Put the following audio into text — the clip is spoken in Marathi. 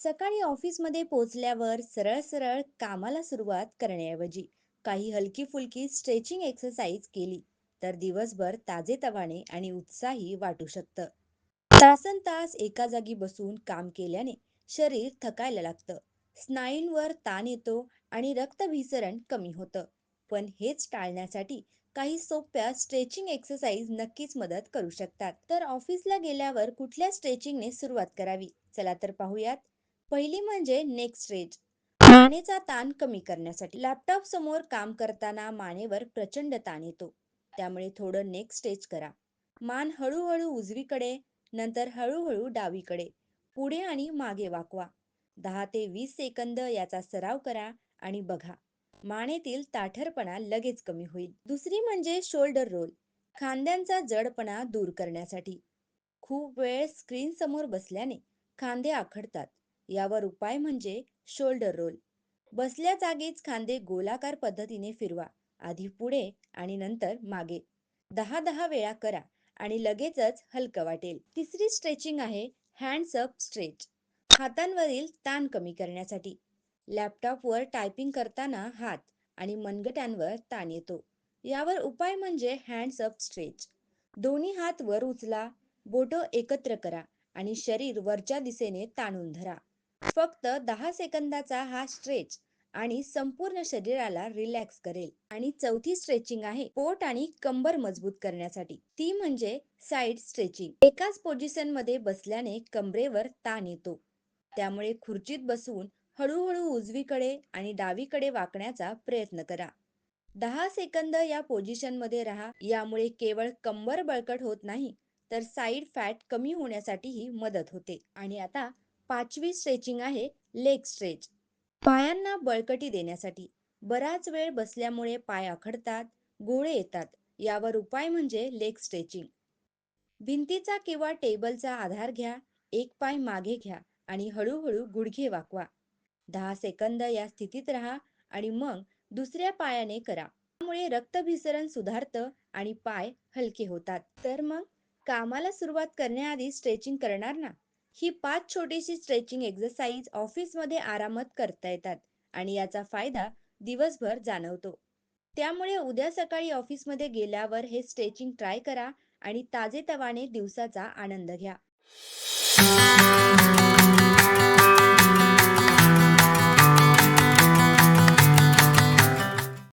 सकाळी ऑफिसमध्ये पोचल्यावर सरळ सरळ कामाला सुरुवात करण्याऐवजी काही हलकी फुलकी स्ट्रेचिंग एक्सरसाइज केली तर दिवसभर ताजेतवाने आणि उत्साही वाटू शकतं. तासन तास एका जागी बसून काम केल्याने शरीर थकायला लागतं. स्नायूंवर ताण येतो आणि रक्तभिसरण कमी होतं. पण हेच टाळण्यासाठी काही सोप्या स्ट्रेचिंग एक्सरसाइज नक्कीच मदत करू शकतात. तर ऑफिसला गेल्यावर कुठल्या स्ट्रेचिंगने सुरुवात करावी? चला तर पाहूयात. पहिली म्हणजे नेक स्ट्रेच मानेचा ताण कमी करण्यासाठी लॅपटॉप समोर काम करताना मानेवर प्रचंड ताण येतो. त्यामुळे थोडं नेक स्ट्रेच करा. मान हळूहळू उजवीकडे नंतर हळूहळू डावीकडे. पुढे आणि मागे वाकवा. दहा ते वीस सेकंद याचा सराव करा आणि बघा. मानेतील ताठरपणा लगेच कमी होईल. दुसरी म्हणजे शोल्डर रोल खांद्यांचा जडपणा दूर करण्यासाठी. खूप वेळ स्क्रीन समोर बसल्याने खांदे आखडतात. यावर उपाय म्हणजे शोल्डर रोल बसल्या जागीच खांदे गोलाकार पद्धतीने फिरवा. आधी पुढे आणि नंतर मागे. दहा दहा वेळा करा आणि लगेचच हलकं वाटेल. तिसरी स्ट्रेचिंग आहे हँड्स अप स्ट्रेच हातांवरील ताण कमी करण्यासाठी. लॅपटॉपवर टायपिंग करताना हात आणि मनगट्यांवर ताण येतो. यावर उपाय म्हणजे हँड्स अप स्ट्रेच दोन्ही हात वर उचला बोटं एकत्र करा आणि शरीर वरच्या दिशेने ताणून धरा. फक्त दहा सेकंदाचा हा स्ट्रेच आणि संपूर्ण शरीराला रिलॅक्स करेल. आणि चौथी स्ट्रेचिंग आहे पोट आणि कंबर मजबूत करण्यासाठी. ती म्हणजे साइड स्ट्रेचिंग एकाच पोझिशनमध्ये बसल्याने कमरेवर ताण येतो. त्यामुळे खुर्चीत बसून हळूहळू उजवीकडे आणि डावीकडे वाकण्याचा प्रयत्न करा. दहा सेकंद या पोझिशनमध्ये राहा. यामुळे केवळ कंबर बळकट होत नाही तर साईड फॅट कमी होण्यासाठीही मदत होते. आणि आता पाचवी स्ट्रेचिंग आहे लेग स्ट्रेच पायांना बळकटी देण्यासाठी बराच वेळ बसल्यामुळे पाय आखडतात गोळे येतात. यावर उपाय म्हणजे लेग स्ट्रेचिंग भिंतीचा किंवा टेबलचा आधार घ्या एक पाय मागे घ्या आणि हळूहळू गुडघे वाकवा. दहा सेकंद या स्थितीत राहा आणि मग दुसऱ्या पायाने करा. त्यामुळे रक्तभिसरण सुधारतं आणि पाय हलके होतात. तर मग कामाला सुरुवात करण्याआधी स्ट्रेचिंग करणार ना? ही पाच छोटीशी स्ट्रेचिंग एक्झरसाइज ऑफिसमध्ये आरामात करता येतात आणि याचा फायदा दिवसभर जाणवतो. त्यामुळे उद्या सकाळी ऑफिसमध्ये गेल्यावर हे स्ट्रेचिंग ट्राय करा आणि ताजेतवाने दिवसाचा आनंद घ्या.